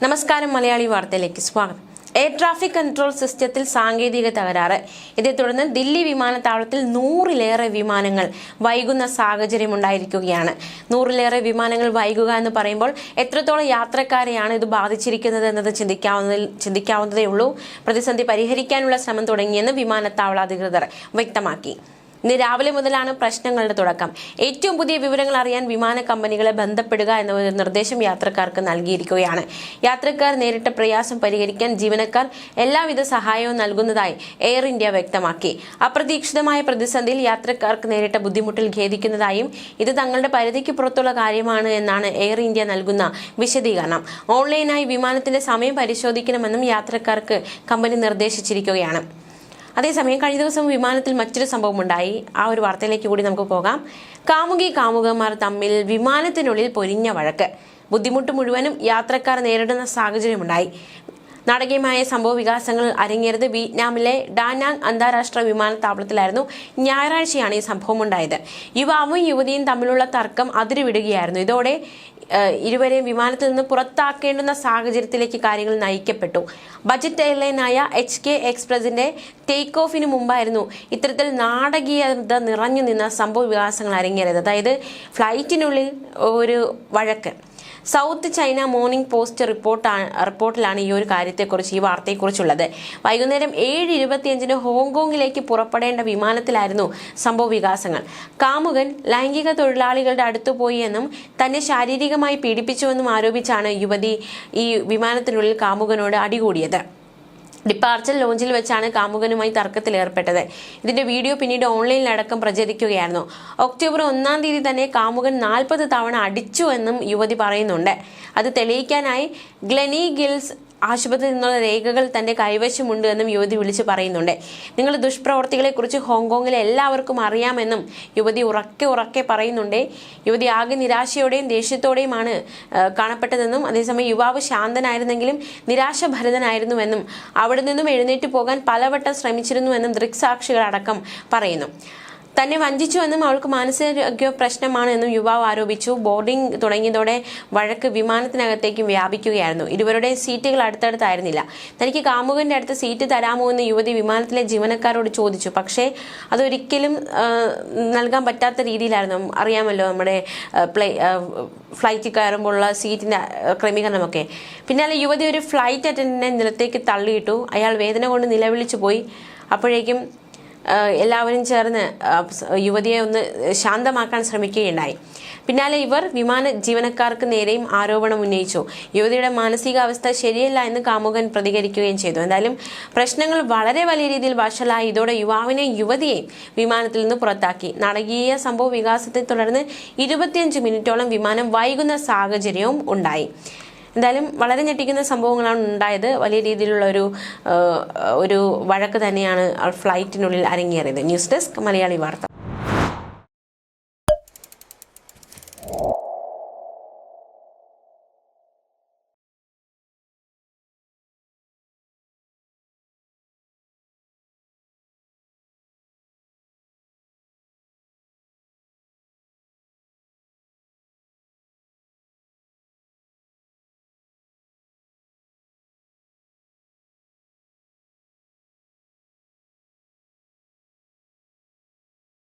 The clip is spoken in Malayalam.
നമസ്കാരം മലയാളി വാർത്തയിലേക്ക് സ്വാഗതം. എയർ ട്രാഫിക് കൺട്രോൾ സിസ്റ്റത്തിൽ സാങ്കേതിക തകരാറ്. ഇതേ തുടർന്ന് ദില്ലി വിമാനത്താവളത്തിൽ നൂറിലേറെ വിമാനങ്ങൾ വൈകുന്ന സാഹചര്യം ഉണ്ടായിരിക്കുകയാണ് നൂറിലേറെ വിമാനങ്ങൾ വൈകുക എന്ന് പറയുമ്പോൾ എത്രത്തോളം യാത്രക്കാരെയാണ് ഇത് ബാധിച്ചിരിക്കുന്നത് എന്നത് ചിന്തിക്കാവുന്നതിൽ ചിന്തിക്കാവുന്നതേ ഉള്ളൂ പ്രതിസന്ധി പരിഹരിക്കാനുള്ള ശ്രമം തുടങ്ങിയെന്ന് വിമാനത്താവള അധികൃതർ വ്യക്തമാക്കി. ഇന്ന് രാവിലെ മുതലാണ് പ്രശ്നങ്ങളുടെ തുടക്കം. ഏറ്റവും പുതിയ വിവരങ്ങൾ അറിയാൻ വിമാന കമ്പനികളെ ബന്ധപ്പെടുക എന്ന ഒരു നിർദ്ദേശം യാത്രക്കാർക്ക് നൽകിയിരിക്കുകയാണ്. യാത്രക്കാർ നേരിട്ട പ്രയാസം പരിഹരിക്കാൻ ജീവനക്കാർ എല്ലാവിധ സഹായവും നൽകുന്നതായി എയർ ഇന്ത്യ വ്യക്തമാക്കി. അപ്രതീക്ഷിതമായ പ്രതിസന്ധിയിൽ യാത്രക്കാർക്ക് നേരിട്ട ബുദ്ധിമുട്ടിൽ ഖേദിക്കുന്നതായും ഇത് തങ്ങളുടെ പരിധിക്ക് പുറത്തുള്ള കാര്യമാണ് എന്നാണ് എയർ ഇന്ത്യ നൽകുന്ന വിശദീകരണം. ഓൺലൈനായി വിമാനത്തിന്റെ സമയം പരിശോധിക്കണമെന്നും യാത്രക്കാർക്ക് കമ്പനി നിർദ്ദേശിച്ചിരിക്കുകയാണ്. അതേസമയം കഴിഞ്ഞ ദിവസം വിമാനത്തിൽ മറ്റൊരു സംഭവം ഉണ്ടായി ആ ഒരു വാർത്തയിലേക്ക് കൂടി നമുക്ക് പോകാം. കാമുകി കാമുകന്മാർ തമ്മിൽ വിമാനത്തിനുള്ളിൽ പൊരിഞ്ഞ വഴക്ക്. ബുദ്ധിമുട്ട് മുഴുവനും യാത്രക്കാർ നേരിടുന്ന സാഹചര്യമുണ്ടായി. നാടകീയമായ സംഭവ വികാസങ്ങൾ അരങ്ങേറിയത് വിയറ്റ്നാമിലെ ഡാനാങ് അന്താരാഷ്ട്ര വിമാനത്താവളത്തിലായിരുന്നു. ഞായറാഴ്ചയാണ് ഈ സംഭവം ഉണ്ടായത് യുവാവും യുവതിയും തമ്മിലുള്ള തർക്കം അതിരുവിടുകയായിരുന്നു. ഇതോടെ ഇരുവരെയും വിമാനത്തിൽ നിന്ന് പുറത്താക്കേണ്ടുന്ന സാഹചര്യത്തിലേക്ക് കാര്യങ്ങൾ നയിക്കപ്പെട്ടു. ബജറ്റ് എയർലൈനായ എച്ച് കെ എക്സ്പ്രസിന്റെ ടേക്ക് ഓഫിന് മുമ്പായിരുന്നു ഇത്തരത്തിൽ നാടകീയത നിറഞ്ഞു നിന്ന സംഭവ വികാസങ്ങൾ അരങ്ങേറിയത്. അതായത് ഫ്ലൈറ്റിനുള്ളിൽ ഒരു വഴക്ക്. സൗത്ത് ചൈന മോർണിംഗ് പോസ്റ്റ് റിപ്പോർട്ടാണ് റിപ്പോർട്ടിലാണ് ഈ ഒരു കാര്യത്തെക്കുറിച്ച് ഈ വാർത്തയെക്കുറിച്ചുള്ളത്. വൈകുന്നേരം ഏഴ് ഇരുപത്തിയഞ്ചിന് ഹോങ്കോങ്ങിലേക്ക് പുറപ്പെടേണ്ട വിമാനത്തിലായിരുന്നു സംഭവ വികാസങ്ങൾ. കാമുകൻ ലൈംഗിക തൊഴിലാളികളുടെ അടുത്തു പോയി എന്നും തന്നെ ശാരീരികമായി പീഡിപ്പിച്ചുവെന്നും ആരോപിച്ചാണ് യുവതി ഈ വിമാനത്തിനുള്ളിൽ കാമുകനോട് അടികൂടിയത്. ഡിപ്പാർച്ചർ ലോഞ്ചിൽ വെച്ചാണ് കാമുകനുമായി തർക്കത്തിലേർപ്പെട്ടത് ഇതിന്റെ വീഡിയോ പിന്നീട് ഓൺലൈനിലടക്കം പ്രചരിക്കുകയായിരുന്നു. ഒക്ടോബർ ഒന്നാം തീയതി തന്നെ കാമുകൻ നാൽപ്പത് തവണ അടിച്ചു എന്നും യുവതി പറയുന്നുണ്ട്. അത് തെളിയിക്കാനായി ഗ്ലെനി ഗിൽസ് ആശുപത്രിയിൽ നിന്നുള്ള രേഖകൾ തന്റെ കൈവശമുണ്ട് എന്നും യുവതി വിളിച്ചു പറയുന്നുണ്ട്. നിങ്ങൾ ദുഷ്പ്രവർത്തികളെക്കുറിച്ച് ഹോങ്കോങ്ങിലെ എല്ലാവർക്കും അറിയാമെന്നും യുവതി ഉറക്കെ ഉറക്കെ പറയുന്നുണ്ട്. യുവതി ആകെ നിരാശയോടെയും ദേഷ്യത്തോടെയുമാണ് കാണപ്പെട്ടതെന്നും അതേസമയം യുവാവ് ശാന്തനായിരുന്നെങ്കിലും നിരാശഭരിതനായിരുന്നുവെന്നും അവിടെ നിന്നും എഴുന്നേറ്റ് പോകാൻ പലവട്ടം ശ്രമിച്ചിരുന്നുവെന്നും ദൃക്സാക്ഷികളടക്കം പറയുന്നു. തന്നെ വഞ്ചിച്ചുവെന്നും അവൾക്ക് മാനസിക പ്രശ്നമാണ് എന്നും യുവാവ് ആരോപിച്ചു. ബോർഡിംഗ് തുടങ്ങിയതോടെ വഴക്ക് വിമാനത്തിനകത്തേക്കും വ്യാപിക്കുകയായിരുന്നു. ഇരുവരുടെ സീറ്റുകൾ അടുത്തടുത്തായിരുന്നില്ല. തനിക്ക് കാമുകന്റെ അടുത്ത് സീറ്റ് തരാമോ എന്ന് യുവതി വിമാനത്തിലെ ജീവനക്കാരോട് ചോദിച്ചു. പക്ഷേ അതൊരിക്കലും നൽകാൻ പറ്റാത്ത രീതിയിലായിരുന്നു. അറിയാമല്ലോ നമ്മുടെ പ്ലേ ഫ്ലൈറ്റിൽ കയറുമ്പോഴുള്ള സീറ്റിന്റെ ക്രമീകരണമൊക്കെ. പിന്നാലെ യുവതി ഒരു ഫ്ലൈറ്റ് അറ്റൻഡന്റിനെ നിലത്തേക്ക് തള്ളിയിട്ടു. അയാൾ വേദന കൊണ്ട് നിലവിളിച്ചു പോയി അപ്പോഴേക്കും എല്ലാവരും ചേർന്ന് യുവതിയെ ഒന്ന് ശാന്തമാക്കാൻ ശ്രമിക്കുകയുണ്ടായി. പിന്നാലെ ഇവർ വിമാന ജീവനക്കാർക്ക് നേരെയും ആരോപണം ഉന്നയിച്ചു. യുവതിയുടെ മാനസികാവസ്ഥ ശരിയല്ല എന്ന് കാമുകൻ പ്രതികരിക്കുകയും ചെയ്തു. എന്തായാലും പ്രശ്നങ്ങൾ വളരെ വലിയ രീതിയിൽ വഷളായി ഇതോടെ യുവാവിനെയും യുവതിയെയും വിമാനത്തിൽ നിന്ന് പുറത്താക്കി. നാടകീയ സംഭവ വികാസത്തെ തുടർന്ന് ഇരുപത്തിയഞ്ച് മിനിറ്റോളം വിമാനം വൈകുന്ന സാഹചര്യവും ഉണ്ടായി. എന്തായാലും വളരെ ഞെട്ടിക്കുന്ന സംഭവങ്ങളാണ് ഉണ്ടായത്. വലിയ രീതിയിലുള്ള ഒരു ഒരു വഴക്ക് തന്നെയാണ് ഫ്ലൈറ്റിനുള്ളിൽ അരങ്ങേറിയത്. ന്യൂസ് ഡെസ്ക് മലയാളി വാർത്ത.